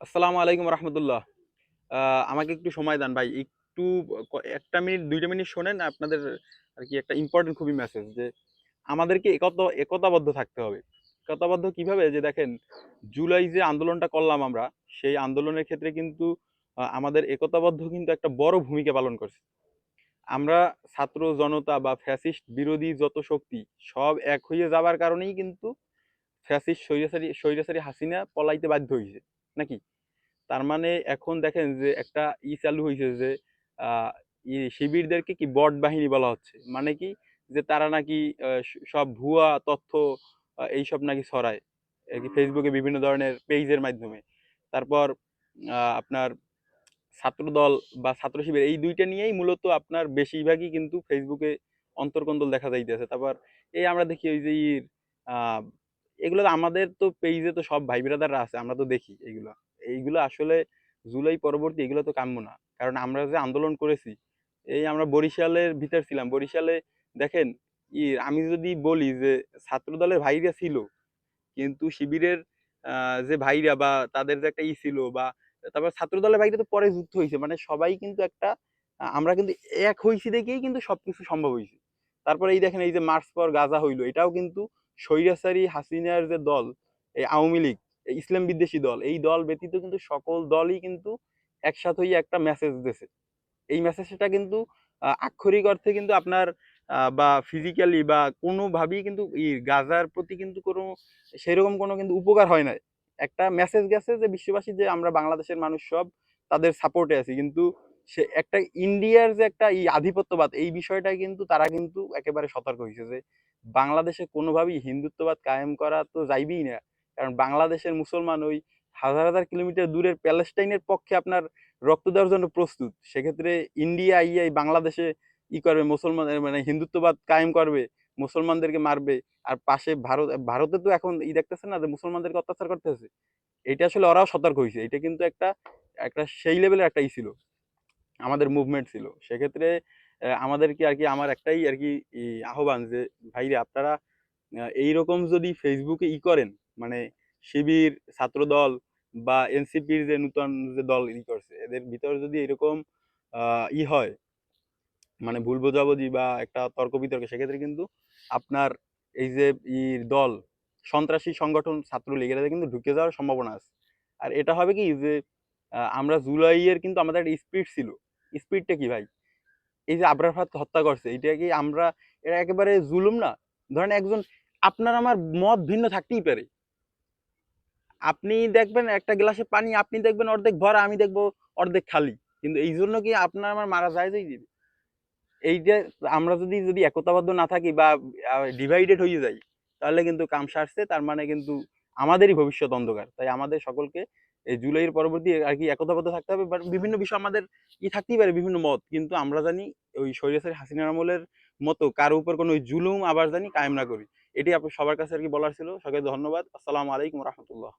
আসসালামু আলাইকুম রহমতুল্লাহ। আমাকে একটু সময় দেন ভাই, একটু একটা মিনিট, দুইটা মিনিট শোনেন, আপনাদের আর কি একটা ইম্পর্টেন্ট খুবই মেসেজ যে আমাদেরকে একত, একতাবদ্ধ থাকতে হবে। একতাবদ্ধ কীভাবে? যে দেখেন, জুলাই যে আন্দোলনটা করলাম আমরা, সেই আন্দোলনের ক্ষেত্রে কিন্তু আমাদের একতাবদ্ধ কিন্তু একটা বড় ভূমিকা পালন করছে। আমরা ছাত্র জনতা বা ফ্যাসিস্ট বিরোধী যত শক্তি, সব এক হয়ে যাবার কারণেই কিন্তু ফ্যাসিস্ট স্বৈরাচারী স্বৈরাচারী হাসিনা পলাইতে বাধ্য হয়েছে নাকি? তার মানে এখন দেখেন যে একটা ই চালু হয়েছে যে শিবিরদেরকে কি বট বাহিনী বলা হচ্ছে? মানে কি যে তারা নাকি সব ভুয়া তথ্য এইসব নাকি ছড়ায়। কি ফেসবুকে বিভিন্ন ধরনের পেজের মাধ্যমে। তারপর আপনার ছাত্রদল বা ছাত্র শিবির এই দুইটা নিয়েই মূলত আপনার বেশিরভাগই কিন্তু ফেসবুকে অন্তর্কন্দল দেখা যাইতেছে। তারপর এই আমরা দেখি ওই যে এগুলো আমাদের তো পেজে তো সব ভাই ব্রাদাররা আছে, আমরা তো দেখি এইগুলা এইগুলো আসলে জুলাই পরবর্তী এগুলো তো কাম্য না। কারণ আমরা যে আন্দোলন করেছি, এই আমরা বরিশালের ভিতর ছিলাম। বরিশালে দেখেন, ই আমি যদি বলি যে ছাত্র দলের ভাইরা ছিল, কিন্তু শিবিরের যে ভাইরা বা তাদের যে একটা ই ছিল বা তারপর ছাত্র দলের ভাইরা তো পরে যুদ্ধ হয়েছে মানে সবাই কিন্তু একটা আমরা কিন্তু এক হইছি দেখেই কিন্তু সবকিছু সম্ভব হয়েছে তারপরে এই দেখেন এই যে মার্চ পর গাজা হইল, এটাও কিন্তু স্বৈরাচারী হাসিনার যে দল, এই আওয়ামী লীগ ইসলাম বিদ্বেষী দল, এই দল ব্যতীত কিন্তু সকল দলই কিন্তু একসাথে একটা মেসেজ দিয়েছে এই মেসেজটা কিন্তু আক্ষরিক অর্থে কিন্তু আপনার বা ফিজিক্যালি বা কোনোভাবেই কিন্তু এই গাজার প্রতি কিন্তু কোনো, সেরকম কোনো কিন্তু উপকার হয় না একটা মেসেজ গেছে যে বিশ্ববাসী যে আমরা বাংলাদেশের মানুষ সব, তাদের সাপোর্টে আছি। কিন্তু সে একটা ইন্ডিয়ার যে একটা এই আধিপত্যবাদ, এই বিষয়টা কিন্তু তারা কিন্তু একেবারে সতর্ক হয়েছে যে বাংলাদেশে কোনোভাবেই হিন্দুত্ববাদ কায়েম করা তো যাইবেই না। কারণ বাংলাদেশের মুসলমান ওই হাজার হাজার কিলোমিটার দূরের প্যালেস্টাইনের পক্ষে আপনার রক্ত দেওয়ার জন্য প্রস্তুত। সেক্ষেত্রে ইন্ডিয়া আইয়াই বাংলাদেশে ই করবে মুসলমান মানে হিন্দুত্ববাদ কায়েম করবে, মুসলমানদেরকে মারবে। আর পাশে ভারত, ভারতে তো এখন ই দেখতেছে না যে মুসলমানদেরকে অত্যাচার করতেছে। এটা আসলে ওরাও সতর্ক হয়েছে। এটা কিন্তু একটা একটা সেই লেভেলের একটা ই ছিল। আমাদের মুভমেন্ট ছিল। সেক্ষেত্রে আমাদেরকে আর কি, আমার একটাই আর কি আহ্বান যে, ভাইরে, আপনারা এইরকম যদি ফেসবুকে ই করেন মানে শিবির, ছাত্রদল বা এনসিপির যে নূতন যে দল ই করছে, এদের ভিতর যদি এরকম ই হয় মানে ভুল বোঝাবুঝি বা একটা তর্ক বিতর্ক, সেক্ষেত্রে কিন্তু আপনার এই যে ই দল, সন্ত্রাসী সংগঠন, ছাত্রলীগ এটাতে কিন্তু ঢুকে যাওয়ার সম্ভাবনা আছে। আর এটা হবে কি যে আমরা জুলাইয়ের কিন্তু আমাদের একটা স্পিড ছিল। স্পিডটা কি ভাই? এই যে আবরার ফাহাদ হত্যা করছে, এটা কি আমরা এটা একেবারে জুলুম না? ধরেন একজন, আপনার আমার মত ভিন্ন থাকতেই পারে। আপনি দেখবেন একটা গ্লাসে পানি, আপনি দেখবেন অর্ধেক ভরা, আমি দেখব অর্ধেক খালি। কিন্তু এই জন্য কি আপনার আমার মারা যায় যাই দিবে? এই যে আমরা যদি যদি একতাবদ্ধ না থাকি বা ডিভাইডেড হয়ে যাই, তাহলে কিন্তু কাম সারছে, তার মানে কিন্তু আমাদেরই ভবিষ্যৎ অন্ধকার। তাই আমাদের সকলকে এই জুলাইয়ের পরবর্তী আর কি একতাবদ্ধ থাকতে হবে। বাট বিভিন্ন বিষয় আমাদের ই থাকতেই পারে, বিভিন্ন মত। কিন্তু আমরা জানি ওই সৈরাসের হাসিনার আমলের মতো কারও উপর কোনো জুলুম আবার জানি কায়েম না করি। এটি আপনার সবার কাছে আর কি বলার ছিল। সবাইকে ধন্যবাদ। আসসালামু আলাইকুম রহমতুল্লাহ।